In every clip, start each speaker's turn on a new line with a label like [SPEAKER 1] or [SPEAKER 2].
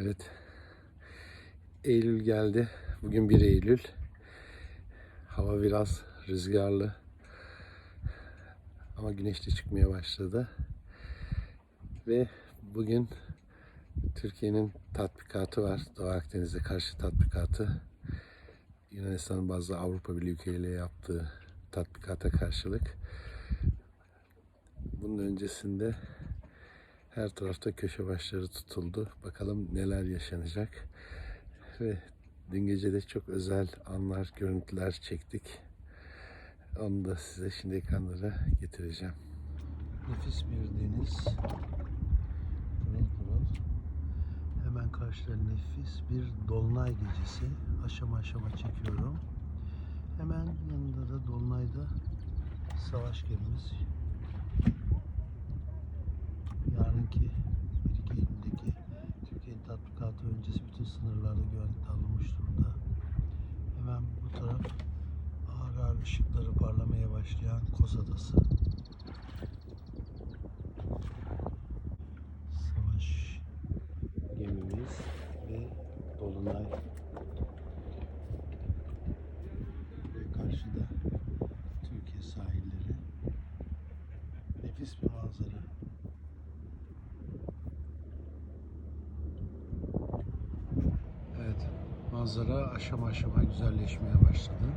[SPEAKER 1] Evet. Eylül geldi. Bugün 1 Eylül. Hava biraz rüzgarlı. Ama güneş de çıkmaya başladı. Ve bugün Türkiye'nin tatbikatı var. Doğu Akdeniz'e karşı tatbikatı. Yunanistan'ın bazı Avrupa Birliği ülkeleriyle yaptığı tatbikata karşılık. Bunun öncesinde her tarafta köşe başları tutuldu. Bakalım neler yaşanacak. Ve dün gece de çok özel anlar, görüntüler çektik. Onu da size şimdi ekranlara getireceğim. Nefis bir deniz. Pırıl pırıl. Hemen karşıda nefis bir dolunay gecesi. Aşama aşama çekiyorum. Hemen yanında da dolunayda savaş gemimiz yarınki 1-2 Eylül'deki Türkiye'nin tatbikatı öncesi bütün sınırlarda güvenlik alınmış durumda. Hemen bu taraf ağır ağır ışıkları parlamaya başlayan Koz Adası. Savaş gemimiz ve Dolunay ve karşıda Türkiye sahilleri. Nefis bir manzara. Evet, manzara aşama aşama güzelleşmeye başladı.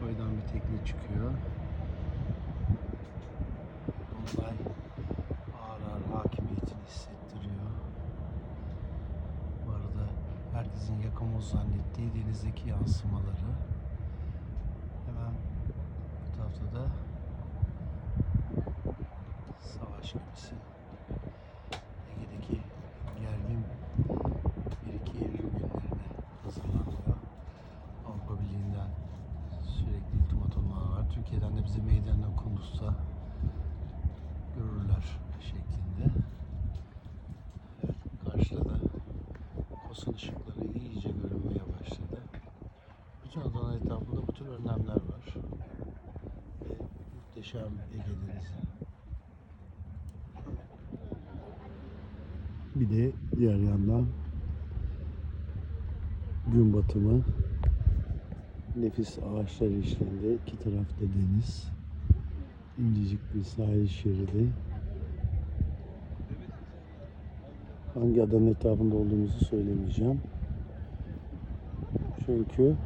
[SPEAKER 1] Koydan bir tekne çıkıyor. Dolunay ağır ağır hakimiyetini hissettiriyor. Bu arada herkesin yakamoz zannettiği denizdeki yansımaları. Hemen bu tarafta da savaş gemisi. Ege'deki gergin 1-2 Eylül günlerine hazırlanıyor. Avrupa Birliği'nden sürekli ultimatomlar var. Türkiye'den de bize meydan okunursa görürler şeklinde. Evet, karşıda da Kosun ışıkları iyice görünmeye başladı. Bütün Adana etrafında bu tür önlemler var. Ve muhteşem Ege Denizi. Bir de diğer yandan gün batımı nefis ağaçlar eşliğinde iki tarafta deniz incecik bir sahil şeridi hangi adanın etrafında olduğumuzu söylemeyeceğim çünkü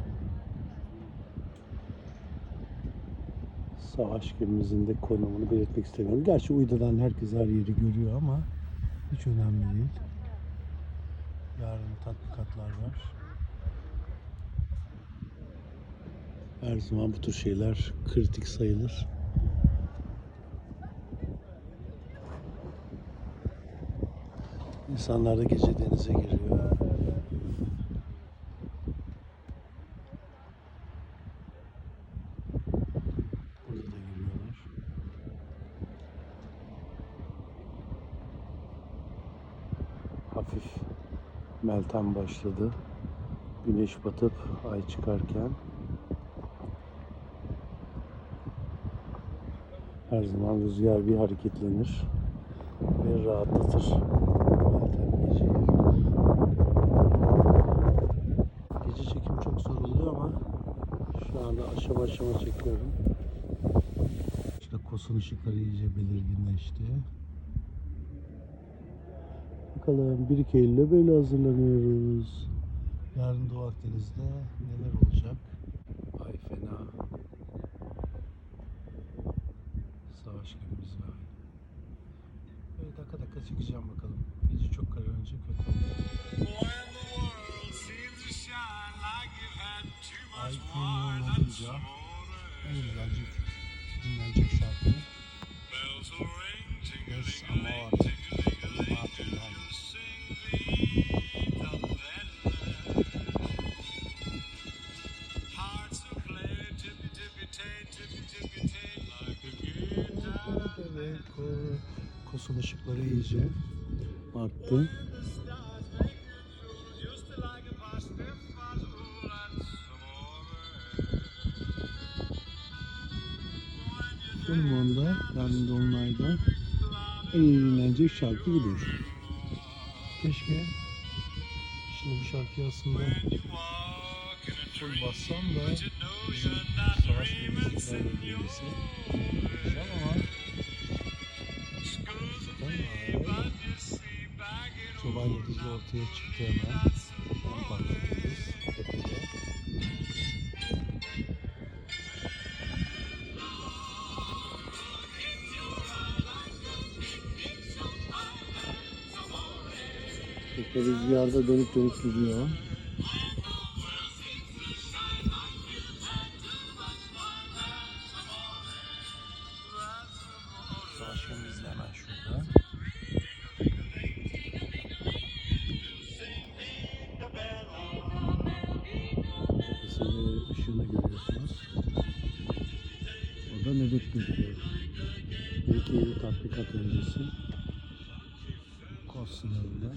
[SPEAKER 1] savaş gemimizin de konumunu belirtmek istemiyorum. Gerçi uydudan herkes her yeri görüyor ama hiç önemli değil. Yarın tatbikatlar var. Her zaman bu tür şeyler kritik sayılır. İnsanlar da gece denize giriyor. Burada da giriyorlar. Hafif meltem başladı. Güneş batıp ay çıkarken her zaman rüzgar bir hareketlenir ve rahatlatır. Meltem geceyi. Gece çekim çok zor oluyor ama şu anda aşama aşama çekiyorum. İşte kosun ışıkları iyice belirginleşti. Bakalım 1-2 Eylül'e böyle hazırlanıyoruz. Yarın Doğu Akdeniz'de neler olacak? Ay fena. Savaş gemimiz var. Böyle dakika dakika çekeceğim bakalım. Gece çok kararınca kötü oluyor.
[SPEAKER 2] Vita Bella. Hearts will play tippy-tippy-tay, tippy-tippy-tay, like a guitar.
[SPEAKER 1] Ve ko- kosun ışıkları iyice arttı. Moon'da yani Dolunay'da en eğlenecek şarkı budur.
[SPEAKER 3] Keşke şimdi bu şarkıyı aslında full bassam da bizim savaş ilgilisi diyeceğim ama çoban yıldızı ortaya çıktı hemen. Rüzgarda dönüp dönüp gidiyor. Savaş gemimiz de hemen şurada. Tepesinde ışığını görüyorsunuz. O da nöbet bekliyor. Belki yeni tatbikat öncesi. Kos sınırında.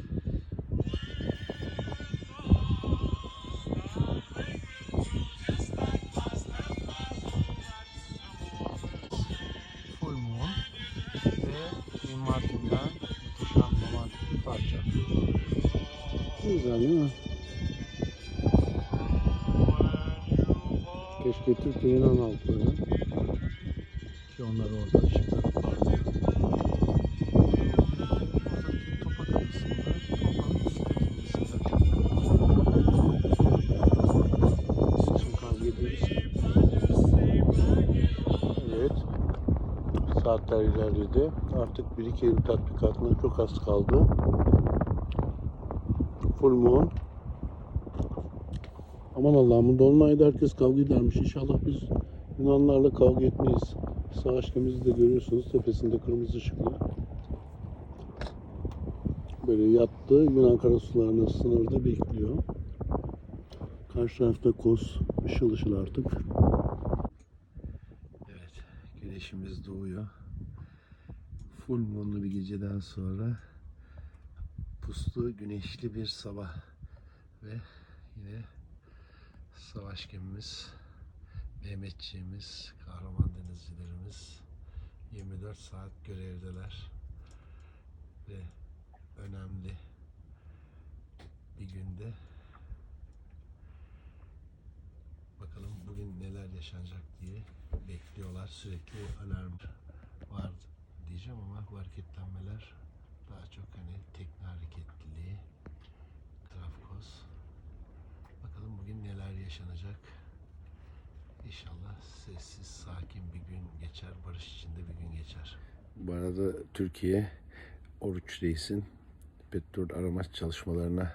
[SPEAKER 3] Dean Martin'den muhteşem romantik bir parça. Güzel değil mi? Keşke Türk Yunan halkları ki onlar orada ışıkları Saatler ilerledi. Artık 1-2 Eylül tatbikatına çok az kaldı. Full moon. Aman Allah'ım Dolunay'da herkes kavga edermiş. İnşallah biz Yunanlarla kavga etmeyiz. Savaş gemimizi de görüyorsunuz. Tepesinde kırmızı ışıklı. Böyle yattı. Yunan karasularının sınırda bekliyor. Karşı tarafta Kos. Işıl ışıl artık.
[SPEAKER 1] Evet, güneşimiz doğuyor. Full moonlu bir geceden sonra puslu, güneşli bir sabah ve yine savaş gemimiz, Mehmetçiğimiz, kahraman denizcilerimiz 24 saat görevdeler ve önemli bir günde bakalım bugün neler yaşanacak diye bekliyorlar. Sürekli alarm var diyeceğim ama bu hareketlenmeler daha çok hani tekne hareketliliği, trafkos. Bakalım bugün neler yaşanacak. İnşallah sessiz, sakin bir gün geçer, barış içinde bir gün geçer. Bu arada Türkiye Oruç Reis'in petrol arama çalışmalarına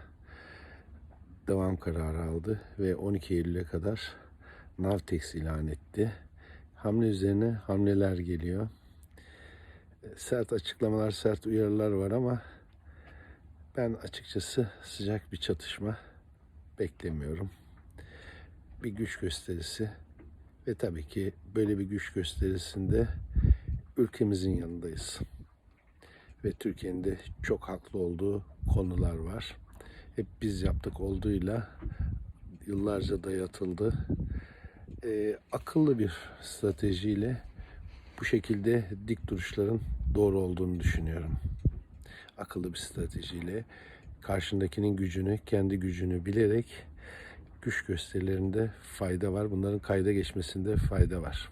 [SPEAKER 1] devam kararı aldı ve 12 Eylül'e kadar Navtex ilan etti. Hamle üzerine hamleler geliyor. E, Sert açıklamalar, sert uyarılar var ama ben açıkçası sıcak bir çatışma beklemiyorum. Bir güç gösterisi ve tabii ki böyle bir güç gösterisinde ülkemizin yanındayız. Ve Türkiye'nin de çok haklı olduğu konular var hep biz yaptık olduğuyla yıllarca dayatıldı. Ee, akıllı bir stratejiyle bu şekilde dik duruşların doğru olduğunu düşünüyorum. Akıllı bir stratejiyle karşındakinin gücünü, kendi gücünü bilerek güç gösterilerinde fayda var. Bunların kayda geçmesinde fayda var.